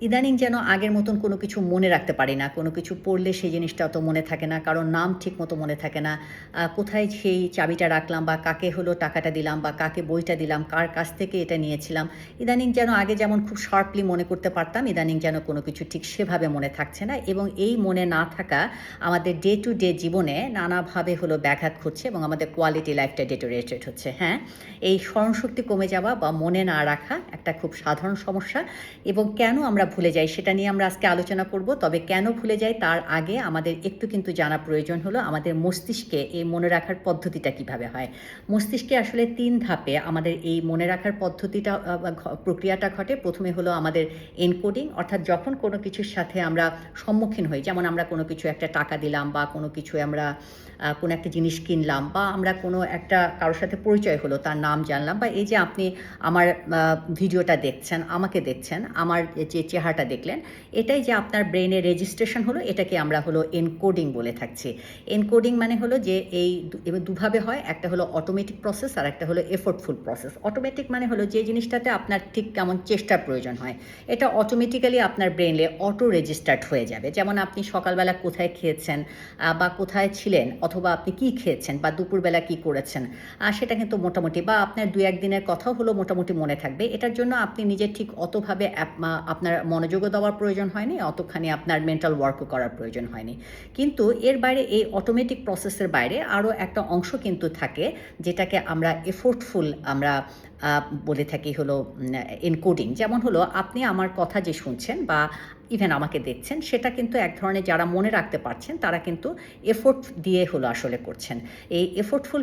ইদানিং যেন আগের মতন কোনো কিছু মনে রাখতে পারি না। কোনো কিছু পড়লে সেই জিনিসটা অত মনে থাকে না, কারণ নাম ঠিক মতো মনে থাকে না। কোথায় সেই চাবিটা রাখলাম বা কাকে হলো টাকাটা দিলাম বা কাকে বইটা দিলাম, কার কাছ থেকে এটা নিয়েছিলাম। ইদানিং যেন আগে যেমন খুব শার্পলি মনে করতে পারতাম, ইদানিং যেন কোনো কিছু ঠিক সেভাবে মনে থাকছে না এবং এই মনে না থাকা আমাদের ডে টু ডে জীবনে নানাভাবে হলো ব্যাঘাত ঘটছে এবং আমাদের কোয়ালিটি লাইফটা ডেটোরিয়েটেড হচ্ছে হ্যাঁ? এই স্মরণশক্তি কমে যাওয়া বা মনে না রাখা একটা খুব সাধারণ সমস্যা এবং কেন আমরা ভুলে যাই, সেটা নিয়ে আমরা আজকে আলোচনা করব। তবে কেন ভুলে যাই তার আগে আমাদের একটু কিন্তু জানা প্রয়োজন হলো, আমাদের মস্তিষ্কে এই মনে রাখার পদ্ধতিটা কীভাবে হয়? মস্তিষ্কে আসলে তিন ধাপে আমাদের এই মনে রাখার পদ্ধতিটা প্রক্রিয়াটা ঘটে। প্রথমে হলো আমাদের এনকোডিং, অর্থাৎ যখন কোনো কিছুর সাথে আমরা সম্মুখীন হই, যেমন আমরা কোনো কিছু একটা টাকা দিলাম বা কোনো কিছু আমরা কোনো একটা জিনিস কিনলাম বা আমরা কোনো একটা কারোর সাথে পরিচয় হলো, তার নাম জানলাম বা এই যে আপনি আমার ভিডিওটা দেখছেন, আমাকে দেখছেন, আমার যে চেহারাটা দেখলেন। এটাই যে আপনার ব্রেনে রেজিস্ট্রেশন হলো, এটাকে আমরা হলো এনকোডিং বলে থাকছি। এনকোডিং মানে হলো যে এই দুভাবে হয়, একটা হলো অটোমেটিক প্রসেস আর একটা হলো এফোর্টফুল প্রসেস অটোমেটিক মানে হলো যে জিনিসটাতে আপনার ঠিক কেমন চেষ্টার প্রয়োজন হয়। এটা অটোমেটিক্যালি আপনার ব্রেনে অটো রেজিস্টার্ড হয়ে যাবে। যেমন আপনি সকালবেলা কোথায় খেয়েছেন বা কোথায় ছিলেন, অথবা আপনি কি খেয়েছেন, বা দুপুরবেলা কি করেছেন সেটা কিন্তু মোটামুটি, বা আপনার দু একদিনের কথাও হলো মোটামুটি মনে থাকবে। এটার জন্য আপনি নিজে ঠিক অতভাবে আপনার মনোযোগও দেওয়ার প্রয়োজন হয়নি, অতখানি আপনার মেন্টাল ওয়ার্কও করার প্রয়োজন হয়নি। কিন্তু এর বাইরে এই অটোমেটিক প্রসেসের বাইরে আরও একটা অংশ কিন্তু থাকে, যেটাকে আমরা এফোর্টফুল আমরা বলে থাকি হলো এনকোডিং যেমন হলো, আপনি আমার কথা যে শুনছেন বা ইভেন আমাকে দেখছেন, সেটা কিন্তু এক ধরনের যারা মনে রাখতে পারছেন, তারা কিন্তু এফোর্ট দিয়ে হলো আসলে করছেন। এই এফোর্টফুল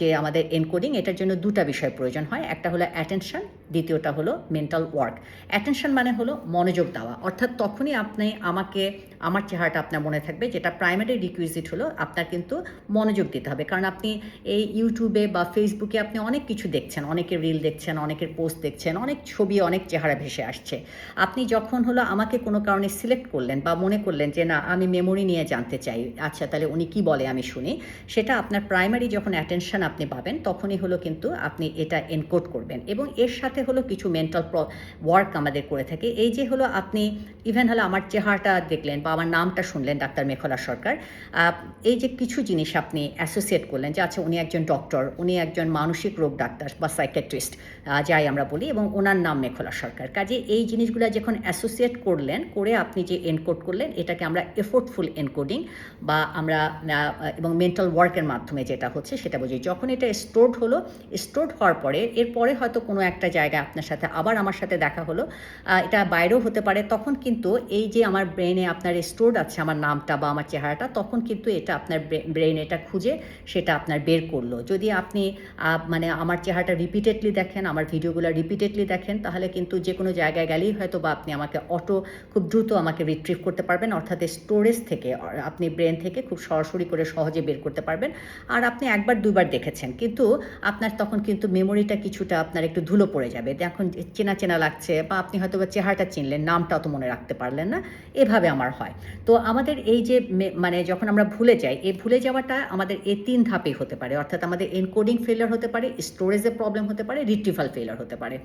যে আমাদের এনকোডিং এটার জন্য দুটা বিষয় প্রয়োজন হয়। একটা হলো অ্যাটেনশন দ্বিতীয়টা হলো মেন্টাল ওয়ার্ক অ্যাটেনশন মানে হলো মনোযোগ দেওয়া। অর্থাৎ তখনই আপনি আমাকে, আমার চেহারাটা আপনার মনে থাকবে, যেটা প্রাইমারি রিকুইজিট হলো, আপনার কিন্তু মনোযোগ দিতে হবে। কারণ আপনি এই ইউটিউবে বা ফেসবুকে আপনি অনেক কিছু দেখছেন অনেকের রিল দেখছেন, অনেকের পোস্ট দেখছেন, অনেক ছবি, অনেক চেহারা ভেসে আসছে। আপনি যখন হলো আমাকে কোনো কারণে সিলেক্ট করলেন বা মনে করলেন যে, না, আমি মেমোরি নিয়ে জানতে চাই আচ্ছা তাহলে উনি কি বলে আমি শুনি? সেটা আপনার প্রাইমারি যখন অ্যাটেনশন আপনি পাবেন, তখনই হলো কিন্তু আপনি এটা এনকোড করবেন। এবং এর সাথে হলো কিছু মেন্টাল ওয়ার্ক আমাদের করে থাকে। এই যে হলো আপনি ইভেন হলো আমার চেহারাটা দেখলেন বা আমার নামটা শুনলেন ডাক্তার মেখলা সরকার এই যে কিছু জিনিস আপনি অ্যাসোসিয়েট করলেন যে আচ্ছা উনি একজন ডক্টর উনি একজন মানসিক রোগ ডাক্তার বা সাইকেট্রিস্ট যাই আমরা বলি, এবং ওনার নাম মেখলা সরকার। কাজে এই জিনিসগুলো যখন অ্যাসোসিয়েট করলেন, করে আপনি যে এনকোড করলেন, এটাকে আমরা এফোর্টফুল এনকোডিং বা আমরা এবং মেন্টাল ওয়ার্কের মাধ্যমে যেটা হচ্ছে, সেটা বুঝি। যখন এটা স্টোরড হলো স্টোরড হওয়ার পরে, এরপরে হয়তো কোনো একটা জায়গায় আপনার সাথে, আবার আমার সাথে দেখা হলো এটা বাইরেও হতে পারে, তখন কিন্তু এই যে আমার ব্রেনে আপনার স্টোরড আছে, আমার নামটা বা আমার চেহারাটা, তখন কিন্তু এটা আপনার ব্রেন এটা খুঁজে, সেটা আপনার বের করল। যদি আপনি মানে আমার চেহারাটা রিপিটেডলি দেখেন, আমার ভিডিওগুলো রিপিটেডলি দেখেন, তাহলে কিন্তু যে কোনো জায়গায় গেলেই হয়তো বা আপনি আমাকে অটো খুব দ্রুত আমাকে রিট্রিভ করতে পারবেন, অর্থাৎ স্টোরেজ থেকে আপনি ব্রেন থেকে খুব সরাসরি করে সহজে বের করতে পারবেন। আর আপনি একবার, দুবার দেখেছেন, কিন্তু আপনার তখন কিন্তু মেমোরিটা কিছুটা আপনার একটু ধুলো পড়ে যাবে। এখন চেনা চেনা লাগছে, বা আপনি হয়তো বা চেহারাটা চিনলেন, নামটা অত মনে রাখতে পারলেন না, এভাবে আমার হয়। তো আমাদের এই যে মানে যখন আমরা ভুলে যাই, এই ভুলে যাওয়াটা আমাদের এই তিন ধাপেই হতে পারে, অর্থাৎ আমাদের এনকোডিং ফেলার হতে পারে স্টোরেজে প্রবলেম হতে পারে রিট্রিভাল ফেলার হতে পারে।